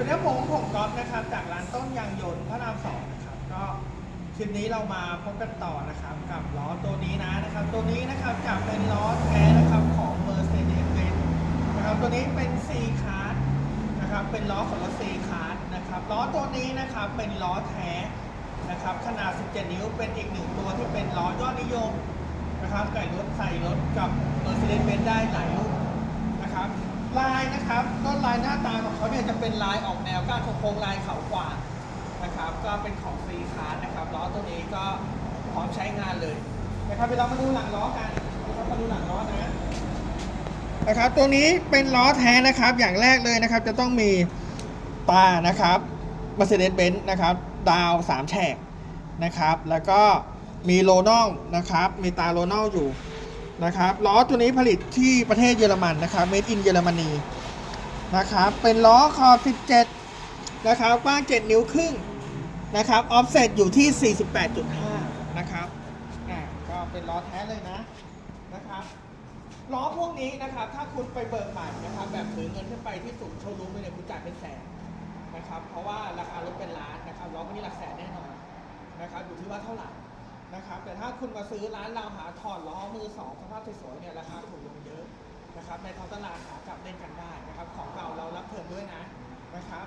วัสดีครับผมผมก๊อฟนะครับ จากร้านต้นยางยนต์พระรามสองนะครับ ก็คลิปนี้เรามาพบกันต่อนะครับ กับล้อตัวนี้นะนะครับ ตัวนี้นะครับจะเป็นล้อแท้นะครับของ Mercedes-Benz นะครับ ตัวนี้เป็น C Class นะครับ เป็นล้อของรถ C Class นะครับล้อตัวนี้นะครับเป็นล้อแท้นะครับ ขนาด 17 นิ้วเป็นอีกหนึ่งตัวที่เป็นล้อยอดนิยมนะครับใส่รถใส่รถกับ Mercedes-Benz ได้หลายรุ่นนะครับลายนะครับายหน้าตาของเขาเนี่ยจะเป็นลายออกแนวก้านโค้งลายเขากวางนะครับ ก็เป็นของฟรีคาร์นะครับล้อตัวนี้ก็พร้อมใช้งานเลยนะครับเดี๋ยวเรามาดูหลังล้อกันนะครับมาดูหลังล้อนะนะครับตัวนี้เป็นล้อแท้นะครับ อย่างแรกเลยนะครับ จะต้องมีตานะครับ Mercedes-Benz นะครับ ดาวสามแฉกนะครับ แล้วก็มีโลนอลนะครับ มีตาโลนอลอยู่นะครับล้อตัวนี้ผลิตที่ประเทศเยอรมันนะครับ made in เยอรมนี นะครับ เป็นล้อขอบ 17 นะครับ กว้าง 7 นิ้วครึ่งนะครับ offset อยู่ที่ 48.5 นะครับ อ่า ก็เป็นล้อแท้เลยนะ นะครับ ล้อพวกนี้นะครับ ถ้าคุณไปเบิกใหม่นะครับ แบบถือเงินขึ้นไปที่สูงโชว์รูมเลยเนี่ยคุณจ่ายเป็นแสนนะครับ เพราะว่าราคารถเป็นล้านนะครับ ล้อพวกนี้หลักแสนแน่นอนนะครับ อยู่ที่ว่าเท่าไหร่นะครับ แต่ถ้าคุณมาซื้อร้านเราหาถอดล้อมือสองสภาพสวยๆเนี่ยราคาถูกลงเยอะ นะครับในท้องตลาดหากลับเล่นกันได้นะครับ ของเก่าเรารับเทิร์นด้วยนะนะครับ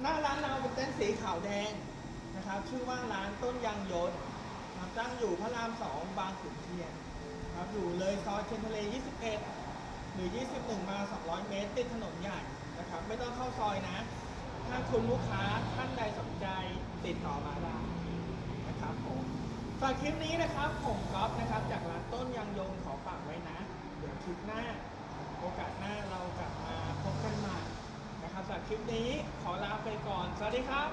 หน้าร้านเราเป็นเต้นสีขาวแดงนะครับ ชื่อว่าร้านต้นยางยนต์ครับตั้งอยู่พระรามสองบางขุนเทียนครับอยู่เลยซอยเทียนทะเล 21 หรือ 21 มา 200 เมตร ติดถนนใหญ่นะครับ ไม่ต้องเข้าซอยนะ ถ้าคุณลูกค้าท่านใดสนใจติดต่อมาได้นะครับผมฝากคลิปนี้นะครับ ผมก๊อฟนะครับ จากร้านต้นยางยงขอฝากไว้นะ เดี๋ยวคลิปหน้า โอกาสหน้าเรากลับมาพบกันใหม่นะครับสำหรับคลิปนี้ขอลาไปก่อน สวัสดีครับ